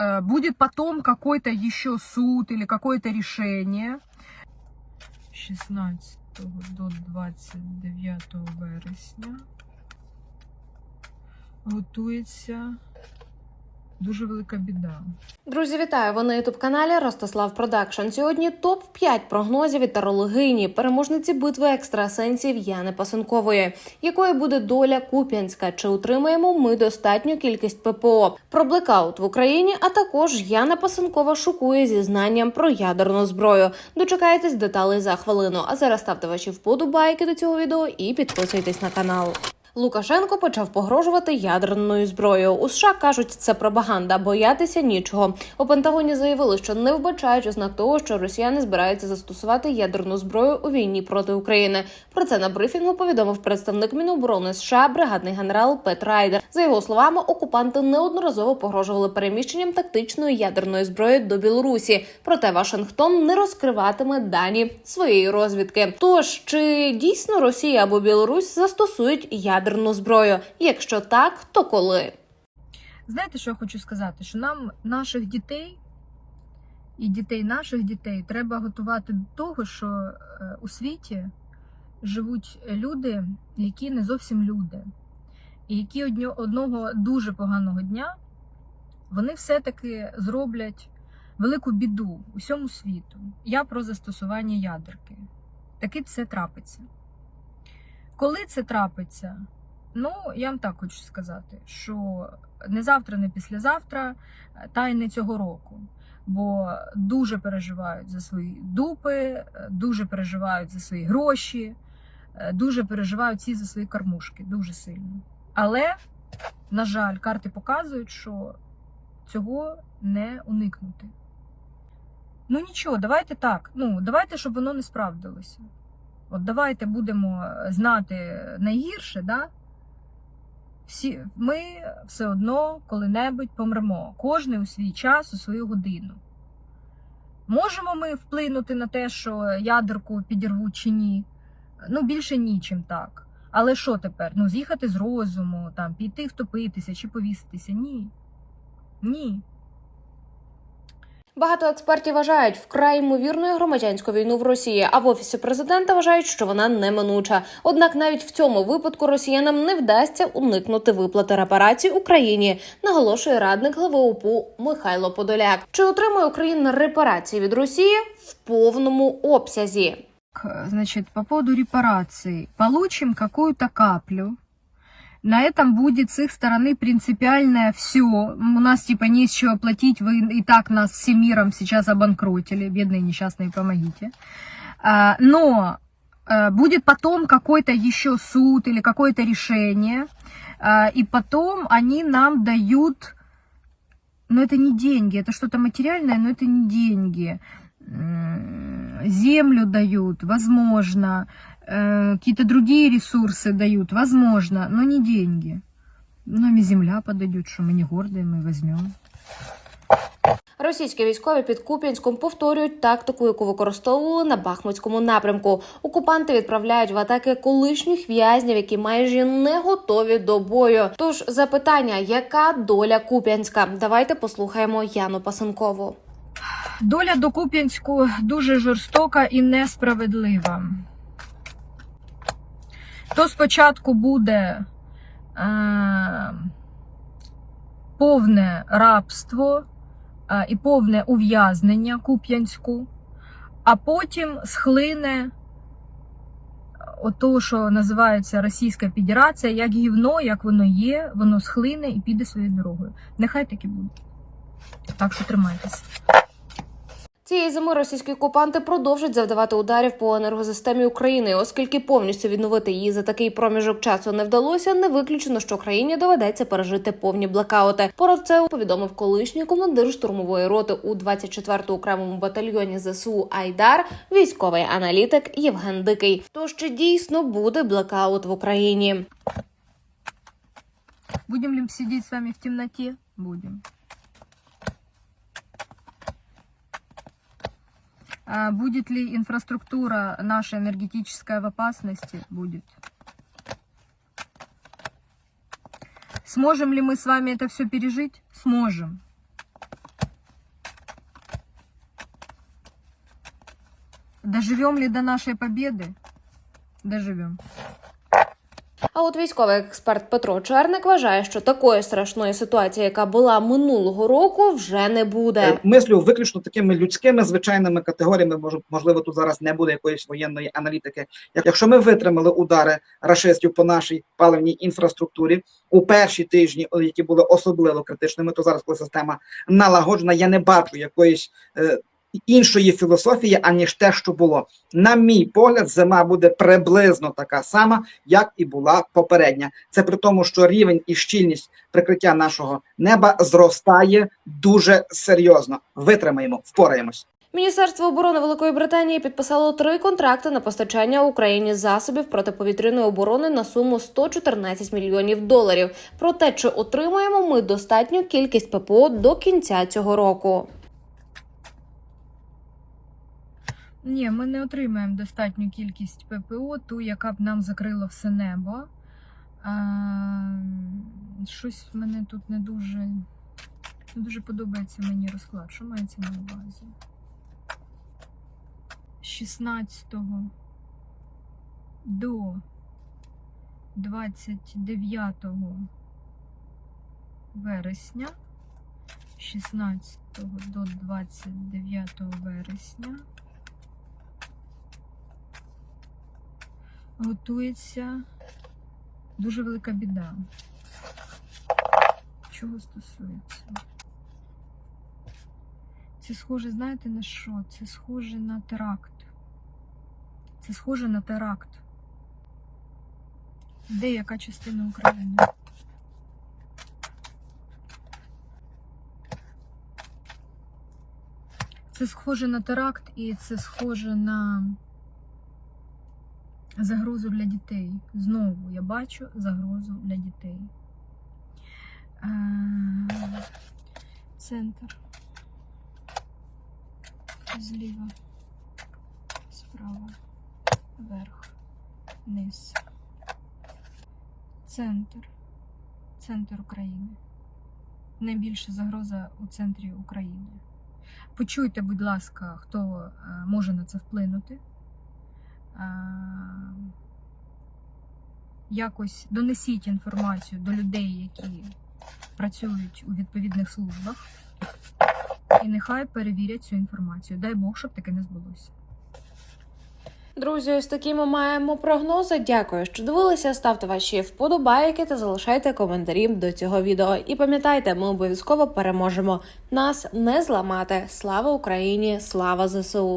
Э, Будет потом какой-то еще суд или какое-то решение. 16 до 29 вересня готується дуже велика біда. Друзі, вітаю! Ви на ютуб каналі Ростислав Продакшн. Сьогодні топ 5 прогнозів від тарологині, переможниці битви екстрасенсів Яни Пасенкової. Якою буде доля Куп'янська? Чи утримаємо ми достатню кількість ППО? Про блекаут в Україні, а також Яна Пасенкова шокує зізнанням про ядерну зброю. Дочекайтесь деталей за хвилину. А зараз ставте ваші вподобайки до цього відео і підписуйтесь на канал. Лукашенко почав погрожувати ядерною зброєю. У США кажуть, це пропаганда, боятися нічого. У Пентагоні заявили, що не вбачають ознак того, що росіяни збираються застосувати ядерну зброю у війні проти України. Про це на брифінгу повідомив представник Міноборони США, бригадний генерал Пет Райдер. За його словами, окупанти неодноразово погрожували переміщенням тактичної ядерної зброї до Білорусі. Проте Вашингтон не розкриватиме дані своєї розвідки. Тож чи дійсно Росія або Білорусь застосують ядерну зброю? Якщо так, то коли? Знаєте, що я хочу сказати? Що нам наших дітей і дітей наших дітей треба готувати до того, що е, у світі живуть люди, які не зовсім люди, і які одного дуже поганого дня вони все-таки зроблять велику біду усьому світу. Я про застосування ядерки. Таки все трапиться. Коли це трапиться, ну я вам так хочу сказати, що не завтра, не післязавтра, е, та й не цього року. Бо дуже переживають за свої дупи, е, дуже переживають за свої гроші, е, дуже переживають всі за свої кормушки, дуже сильно. Але, на жаль, карти показують, що цього не уникнути. Ну нічого, давайте так. Ну, давайте, щоб воно не справдилося. От давайте будемо знати найгірше, да? Всі, ми все одно коли-небудь помремо. Кожний у свій час, у свою годину. Можемо ми вплинути на те, що ядерку підірвуть чи ні? Ну, більше нічим так. Але що тепер? Ну, з'їхати з розуму, там, піти втопитися чи повіситися? Ні. Ні. Багато експертів вважають вкрай ймовірною громадянську війну в Росії, а в офісі президента вважають, що вона неминуча. Однак навіть в цьому випадку росіянам не вдасться уникнути виплати репарацій Україні, наголошує радник глави ОПУ Михайло Подоляк. Чи отримує Україна репарації від Росії в повному обсязі? К- Значит, по поводу репараций. Получим какую-то каплю. На этом будет с их стороны принципиальное все. У нас типа не с чего платить, вы и так нас всем миром сейчас обанкротили. Бедные несчастные, помогите. А, Но э, будет потом какой-то еще суд или какое-то решение. А, И потом они нам дают... Но это не деньги, это что-то материальное, но это не деньги землю дают, возможно, э, какие-то другие ресурсы дают, возможно, но не деньги. Нам и земля подойдет, что мы не гордые, мы возьмем. Російські військові під Куп'янськом повторюють тактику, яку використовували на Бахмутському напрямку. Окупанти відправляють в атаки колишніх в'язнів, які майже не готові до бою. Тож запитання, яка доля Куп'янська? Давайте послухаємо Яну Пасенкову. Доля до Куп'янську дуже жорстока і несправедлива. То спочатку буде е, повне рабство е, і повне ув'язнення Куп'янську, а потім схлине ото, що називається Російська Федерація, як гівно, як воно є, воно схлине і піде своєю дорогою. Нехай так і буде. Так що тримайтеся. Цієї зими російські окупанти продовжать завдавати ударів по енергосистемі України, оскільки повністю відновити її за такий проміжок часу не вдалося. Не виключено, що країні доведеться пережити повні блекаути. Про це повідомив колишній командир штурмової роти у 24-му окремому батальйоні ЗСУ Айдар, військовий аналітик Євген Дикий. Тож чи дійсно буде блекаут в Україні? Будем ли сидеть с вами в темноте? Будем. А будет ли инфраструктура наша энергетическая в опасности? Будет. Сможем ли мы с вами это все пережить? Сможем. Доживем ли до нашей победы? Доживем. А от військовий експерт Петро Черник вважає, що такої страшної ситуації, яка була минулого року, вже не буде. Е, Мислю виключно такими людськими звичайними категоріями. Мож- можливо, тут зараз не буде якоїсь воєнної аналітики. Якщо ми витримали удари рашистів по нашій паливній інфраструктурі у перші тижні, які були особливо критичними, то зараз, коли система налагоджена, я не бачу якоїсь е, іншої філософії, аніж те, що було. На мій погляд, зима буде приблизно така сама, як і була попередня. Це при тому, що рівень і щільність прикриття нашого неба зростає дуже серйозно. Витримаємо, впораємось. Міністерство оборони Великої Британії підписало три контракти на постачання Україні засобів протиповітряної оборони на суму 114 мільйонів доларів. Про те, чи отримаємо ми достатню кількість ППО до кінця цього року. Ні, ми не отримаємо достатню кількість ППО, ту, яка б нам закрила все небо. А, щось мене тут не дуже, не дуже подобається мені розклад. Що мається на увазі? 16 до 29 вересня. 16 до 29 вересня. Готується дуже велика біда. Чого стосується? Це схоже, знаєте на що? Це схоже на теракт. Це схоже на теракт. Де яка частина України? Це схоже на теракт і це схоже на загрозу для дітей. Знову я бачу загрозу для дітей. Центр. Зліва, справа, вверх, низ. Центр. Центр України. Найбільша загроза у центрі України. Почуйте, будь ласка, хто е, може на це вплинути. Е, якось донесіть інформацію до людей, які працюють у відповідних службах, і нехай перевірять цю інформацію. Дай Бог, щоб таке не збулося. Друзі, ось такі ми маємо прогнози. Дякую, що дивилися. Ставте ваші вподобайки та залишайте коментарі до цього відео. І пам'ятайте, ми обов'язково переможемо. Нас не зламати. Слава Україні! Слава ЗСУ!